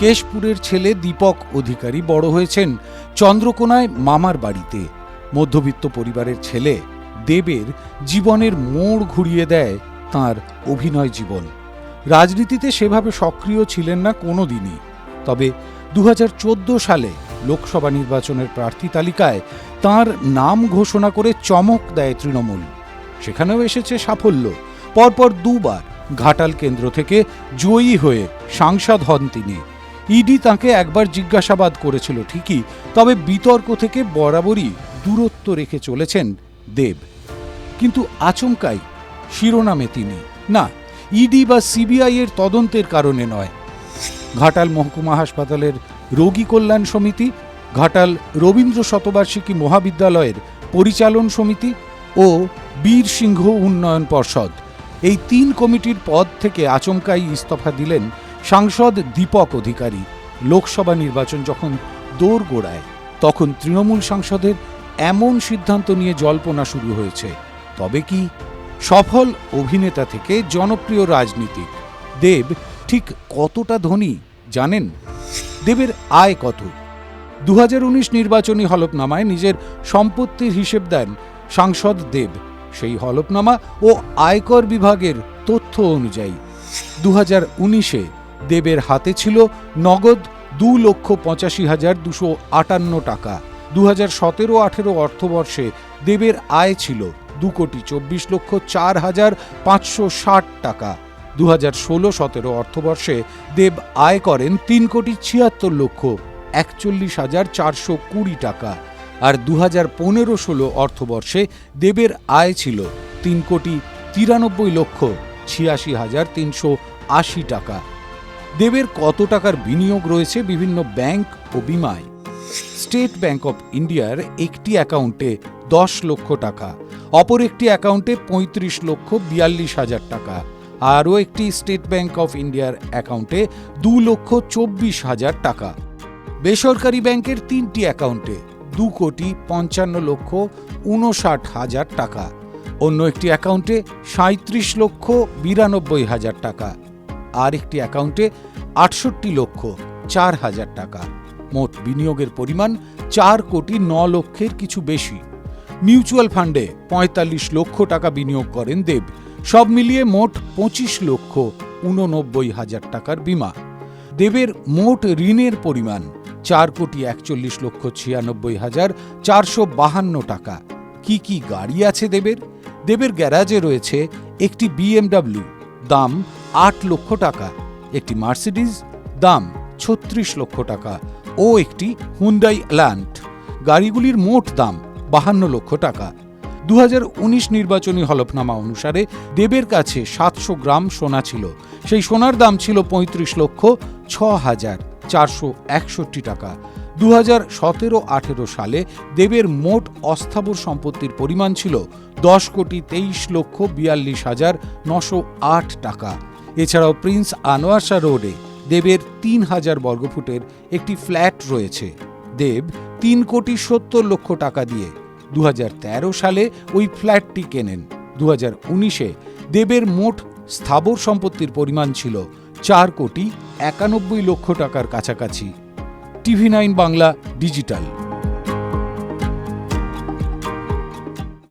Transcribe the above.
কেশপুরের ছেলে দীপক অধিকারী বড় হয়েছেন চন্দ্রকোনায় মামার বাড়িতে। মধ্যবিত্ত পরিবারের ছেলে দেবের জীবনের মোড় ঘুরিয়ে দেয় তার অভিনয় জীবন। রাজনীতিতে সেভাবে সক্রিয় ছিলেন না কোনো দিনই তবে দু হাজার চোদ্দ সালে লোকসভা নির্বাচনের প্রার্থী তালিকায় তার নাম ঘোষণা করে চমক দেয় তৃণমূল। সেখানেও এসেছে সাফল্য। পরপর দুবার ঘাটাল কেন্দ্র থেকে জয়ী হয়ে সাংসদ হন তিনি। ইডি তাকে একবার জিজ্ঞাসাবাদ করেছিল, ঠিকই, তবে বিতর্ক থেকে বরাবরই দূরত্ব রেখে চলেছেন দেব। কিন্তু আচমকাই শিরোনামে তিনি। না, ইডি বা সিবিআই এর তদন্তের কারণে নয়। ঘাটাল মহকুমা হাসপাতালের রোগী কল্যাণ সমিতি, ঘাটাল রবীন্দ্র শতবার্ষিকী মহাবিদ্যালয়ের পরিচালন সমিতি ও বীর সিংহ উন্নয়ন পর্ষদ। এই তিন কমিটির পদ থেকে আচমকাই ইস্তফা দিলেন সাংসদ দীপক অধিকারী লোকসভা নির্বাচন যখন দৌড় গোড়ায়, তখন তৃণমূল সাংসদের এমন সিদ্ধান্ত নিয়ে জল্পনা শুরু হয়েছে। তবে কি? সফল অভিনেতা থেকে জনপ্রিয় রাজনীতিক দেব ঠিক কতটা ধনী, জানেন? দেবের আয় কত? দু হাজার উনিশ নির্বাচনী হলফনামায় নিজের সম্পত্তির হিসেব দেন সাংসদ দেব। সেই হলফনামা ও আয়কর বিভাগের তথ্য অনুযায়ী দু উনিশে দেবের হাতে ছিল নগদ দু লক্ষ পঁচাশি হাজার দুশো আটান্ন টাকা। দু হাজার সতেরো আঠেরো অর্থবর্ষে দেবের আয় ছিল দু কোটি চব্বিশ লক্ষ চার হাজার পাঁচশো ষাট টাকা। দু হাজার ষোলো সতেরো অর্থবর্ষে দেব আয় করেন তিন কোটি ছিয়াত্তর লক্ষ একচল্লিশ হাজার চারশো কুড়ি টাকা। আর দু হাজার পনেরো ষোলো অর্থবর্ষে দেবের আয় ছিল তিন কোটি তিরানব্বই লক্ষ ছিয়াশি হাজার তিনশো আশি টাকা। দেবের কত টাকার বিনিয়োগ রয়েছে বিভিন্ন ব্যাংক ও বিমায়। স্টেট ব্যাংক অফ ইন্ডিয়ার একটি অ্যাকাউন্টে দশ লক্ষ টাকা, অপর একটি অ্যাকাউন্টে পঁয়ত্রিশ লক্ষ বিয়াল্লিশ হাজার টাকা, আরও একটি স্টেট ব্যাংক অফ ইন্ডিয়ার অ্যাকাউন্টে দু লক্ষ চব্বিশ হাজার টাকা। বেসরকারি ব্যাংকের তিনটি অ্যাকাউন্টে দু কোটি পঞ্চান্ন লক্ষ উনষাট হাজার টাকা, অন্য একটি অ্যাকাউন্টে সাঁত্রিশ লক্ষ বিরানব্বই হাজার টাকা। আর একটি অ্যাকাউন্টে আটষট্টি লক্ষ চার হাজার টাকা। মোট বিনিয়োগের পরিমাণ চার কোটি ন লক্ষের কিছু বেশি। মিউচুয়াল ফান্ডে পঁয়তাল্লিশ লক্ষ টাকা বিনিয়োগ করেন দেব। সব মিলিয়ে মোট পঁচিশ লক্ষ উননব্বই হাজার টাকার বিমা। দেবের মোট ঋণের পরিমাণ চার কোটি একচল্লিশ লক্ষ ছিয়ানব্বই হাজার চারশো বাহান্ন টাকা। কি কি গাড়ি আছে দেবের? দেবের গ্যারাজে রয়েছে একটি বিএমডাব্লিউ দাম আট লক্ষ টাকা, একটি মার্সিডিজ, দাম ছত্রিশ লক্ষ টাকা ও একটি হুন্ডাই ল্যান্ড গাড়িগুলির মোট দাম বাহান্ন লক্ষ টাকা। দু হাজার উনিশ নির্বাচনী হলফনামা অনুসারে দেবের কাছে সাতশো গ্রাম সোনা ছিল। সেই সোনার দাম ছিল পঁয়ত্রিশ লক্ষ ছ হাজার চারশো একষট্টি টাকা। দু হাজার সতেরো আঠেরো সালে দেবের মোট অস্থাবর সম্পত্তির পরিমাণ ছিল দশ কোটি তেইশ লক্ষ বিয়াল্লিশ হাজার নশো আট টাকা। এছাড়াও প্রিন্স আনোয়ারশা রোডে দেবের তিন হাজার বর্গফুটের একটি ফ্ল্যাট রয়েছে। দেব তিন কোটি সত্তর লক্ষ টাকা দিয়ে দু হাজার তেরো সালে ওই ফ্ল্যাটটি কেনেন। দু হাজার উনিশে দেবের মোট স্থাবর সম্পত্তির পরিমাণ ছিল চার কোটি একানব্বই লক্ষ টাকার কাছাকাছি। TV nine Bangla digital.